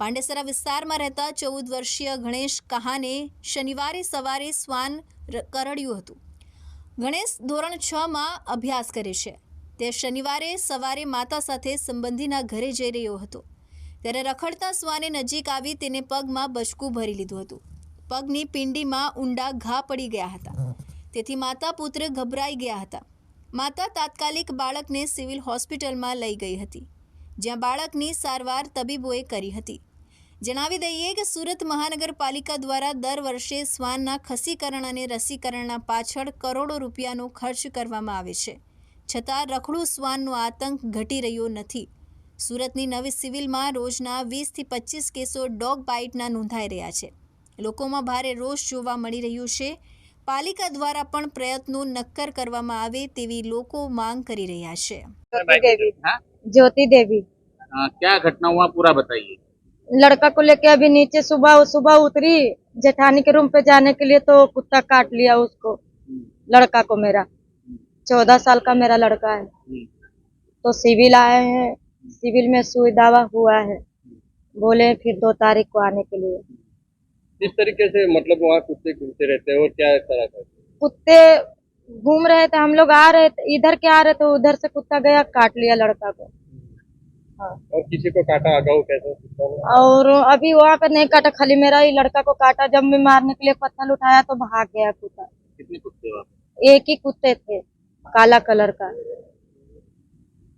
પાંડેસરા વિસ્તારમાં રહેતા ચૌદ વર્ષીય ગણેશ કહાને શનિવારે સવારે શ્વાન કરડ્યું હતું. ગણેશ ધોરણ છ માં અભ્યાસ કરે છે. તે શનિવારે સવારે માતા સાથે સંબંધીના ઘરે જઈ રહ્યો હતો. ત્યારે રખડતા શ્વાને નજીક આવી તેને પગમાં બચકું ભરી લીધું હતું. પગની પિંડીમાં ઊંડા ઘા પડી ગયા હતા. તેથી માતા પુત્ર ગભરાઈ ગયા હતા. માતા તાત્કાલિક બાળકને સિવિલ હોસ્પિટલમાં લઈ ગઈ હતી, જ્યાં બાળકની સારવાર તબીબોએ કરી હતી. જણાવી દઈએ કે સુરત મહાનગરપાલિકા દ્વારા દર વર્ષે શ્વાનના ખસીકરણ અને રસીકરણના પાછળ કરોડો રૂપિયાનો ખર્ચ કરવામાં આવે છે. છતાં રખડું શ્વાનનો આતંક ઘટી રહ્યો નથી. સુરતની નવી સિવિલમાં રોજના વીસથી પચીસ કેસો ડોગ બાઇટના નોંધાઈ રહ્યા છે. લોકોમાં ભારે રોષ જોવા મળી રહ્યું છે. પાલિકા દ્વારા પણ પ્રયત્નો નક્કર કરવામાં આવે તેવી લોકો માંગ કરી રહ્યા છે. જ્યોતિ દેવી ક્યાં ઘટના પૂરા બતાઈએ लड़का को लेके अभी नीचे सुबह सुबह उतरी जेठानी के रूम पे जाने के लिए तो कुत्ता काट लिया उसको लड़का को मेरा। चौदह साल का मेरा लड़का है। तो सिविल आए हैं। सिविल में सुई दावा हुआ है। बोले फिर दो तारीख को आने के लिए। किस तरीके से मतलब वहाँ कुत्ते घूमते रहते हैं और क्या तरह का? कुत्ते घूम रहे थे हम लोग आ रहे थे इधर के आ रहे थे उधर से कुत्ता गया काट लिया लड़का को। हाँ। और किसी को काटा अगाऊ कैसे? और अभी वहाँ पे नहीं काटा खाली मेरा ही लड़का को काटा। जब मैं मारने के लिए पत्थर उठाया तो भाग गया कुत्ता। कितने कुत्ते एक ही कुत्ते थे काला कलर का।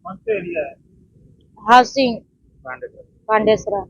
से एरिया है? हाउसिंग। पांडेसरा।